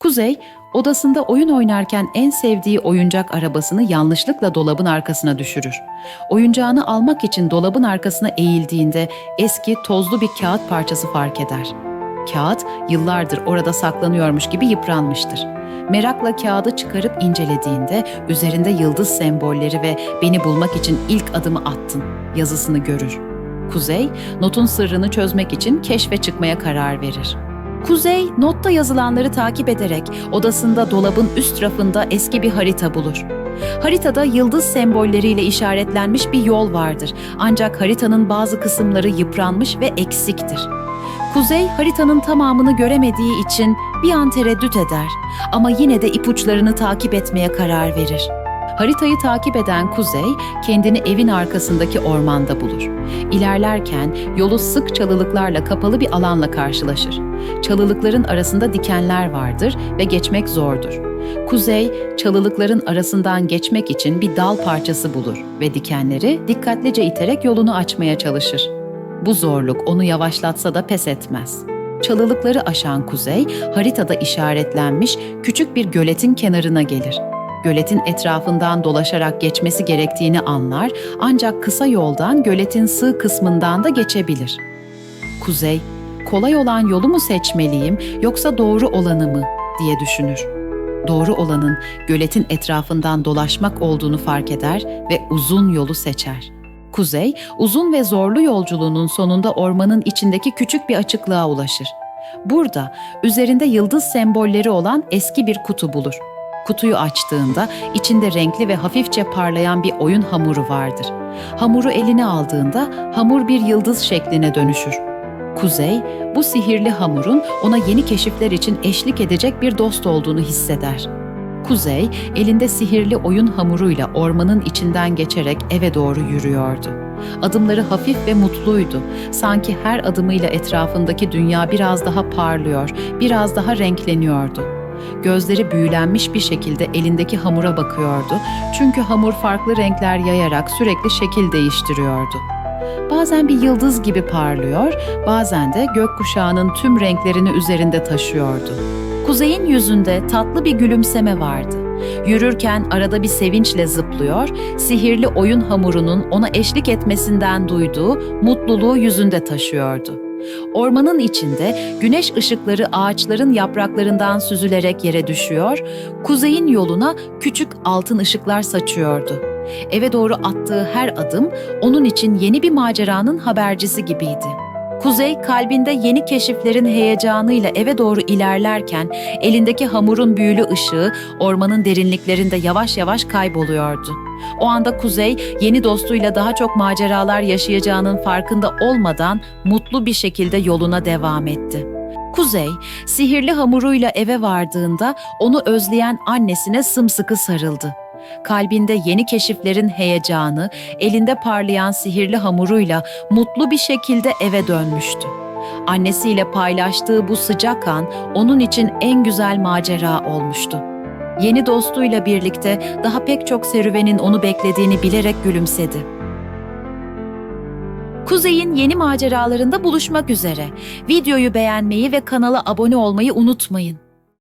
Kuzey, odasında oyun oynarken en sevdiği oyuncak arabasını yanlışlıkla dolabın arkasına düşürür. Oyuncağını almak için dolabın arkasına eğildiğinde eski tozlu bir kağıt parçası fark eder. Kağıt yıllardır orada saklanıyormuş gibi yıpranmıştır. Merakla kağıdı çıkarıp incelediğinde üzerinde yıldız sembolleri ve beni bulmak için ilk adımı attın yazısını görür. Kuzey, notun sırrını çözmek için keşfe çıkmaya karar verir. Kuzey, notta yazılanları takip ederek odasında dolabın üst rafında eski bir harita bulur. Haritada yıldız sembolleriyle işaretlenmiş bir yol vardır. Ancak haritanın bazı kısımları yıpranmış ve eksiktir. Kuzey haritanın tamamını göremediği için bir an tereddüt eder ama yine de ipuçlarını takip etmeye karar verir. Haritayı takip eden Kuzey kendini evin arkasındaki ormanda bulur. İlerlerken yolu sık çalılıklarla kapalı bir alanla karşılaşır. Çalılıkların arasında dikenler vardır ve geçmek zordur. Kuzey, çalılıkların arasından geçmek için bir dal parçası bulur ve dikenleri dikkatlice iterek yolunu açmaya çalışır. Bu zorluk onu yavaşlatsa da pes etmez. Çalılıkları aşan Kuzey, haritada işaretlenmiş küçük bir göletin kenarına gelir. Göletin etrafından dolaşarak geçmesi gerektiğini anlar ancak kısa yoldan göletin sığ kısmından da geçebilir. Kuzey, kolay olan yolu mu seçmeliyim yoksa doğru olanı mı diye düşünür. Doğru olanın göletin etrafından dolaşmak olduğunu fark eder ve uzun yolu seçer. Kuzey, uzun ve zorlu yolculuğunun sonunda ormanın içindeki küçük bir açıklığa ulaşır. Burada üzerinde yıldız sembolleri olan eski bir kutu bulur. Kutuyu açtığında içinde renkli ve hafifçe parlayan bir oyun hamuru vardır. Hamuru eline aldığında hamur bir yıldız şekline dönüşür. Kuzey, bu sihirli hamurun ona yeni keşifler için eşlik edecek bir dost olduğunu hisseder. Kuzey, elinde sihirli oyun hamuruyla ormanın içinden geçerek eve doğru yürüyordu. Adımları hafif ve mutluydu. Sanki her adımıyla etrafındaki dünya biraz daha parlıyor, biraz daha renkleniyordu. Gözleri büyülenmiş bir şekilde elindeki hamura bakıyordu. Çünkü hamur farklı renkler yayarak sürekli şekil değiştiriyordu. Bazen bir yıldız gibi parlıyor, bazen de gökkuşağının tüm renklerini üzerinde taşıyordu. Kuzey'in yüzünde tatlı bir gülümseme vardı. Yürürken arada bir sevinçle zıplıyor, sihirli oyun hamurunun ona eşlik etmesinden duyduğu mutluluğu yüzünde taşıyordu. Ormanın içinde güneş ışıkları ağaçların yapraklarından süzülerek yere düşüyor, kuzeyin yoluna küçük altın ışıklar saçıyordu. Eve doğru attığı her adım onun için yeni bir maceranın habercisi gibiydi. Kuzey kalbinde yeni keşiflerin heyecanıyla eve doğru ilerlerken elindeki hamurun büyülü ışığı ormanın derinliklerinde yavaş yavaş kayboluyordu. O anda Kuzey yeni dostuyla daha çok maceralar yaşayacağının farkında olmadan mutlu bir şekilde yoluna devam etti. Kuzey, sihirli hamuruyla eve vardığında onu özleyen annesine sımsıkı sarıldı. Kalbinde yeni keşiflerin heyecanı, elinde parlayan sihirli hamuruyla mutlu bir şekilde eve dönmüştü. Annesiyle paylaştığı bu sıcak an onun için en güzel macera olmuştu. Yeni dostuyla birlikte daha pek çok serüvenin onu beklediğini bilerek gülümsedi. Kuzey'in yeni maceralarında buluşmak üzere. Videoyu beğenmeyi ve kanala abone olmayı unutmayın.